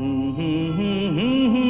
Mm-hmm.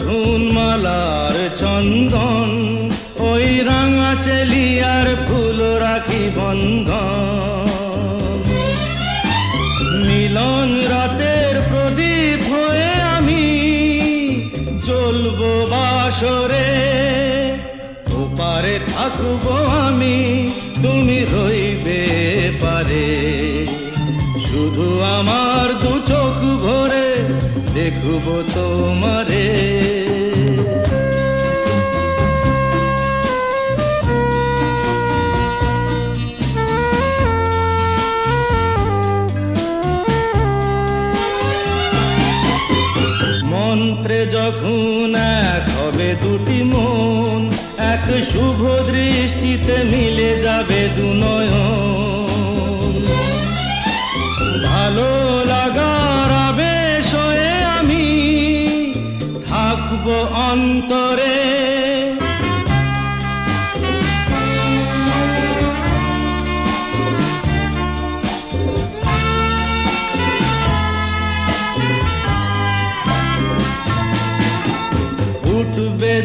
পড়বে মালার চন্দন, ওই রাঙা চেলিয়ার ফুল রাখি বন্ধন। মিলন রাতের প্রদীপ হয়ে আমি চলবো বাসরে, ওপারে থাকব আমি, তুমি রইবে পারে। শুধু আমার দু চোখ ভরে দেখব তোমারে। মন্ত্রে যখন এক হবে দুটি মন এক শুভ দৃষ্টিতে মিলে যাবে দু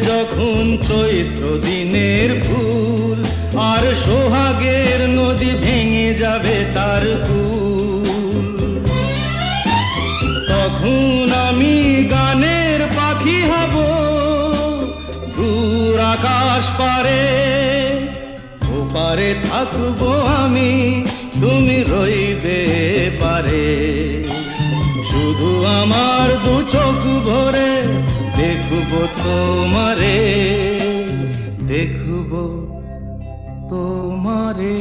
যখন চৈত্র দিনের ফুল, আর সোহাগের নদী ভেঙে যাবে তার কুল। তখন আমি গানের পাখি হব, দূর আকাশ পারে। ওপারে থাকব আমি, তুমি রইবে পারে। শুধু আমার দু চোখ ভরে দেখব তোমারে দেখব তোমারে।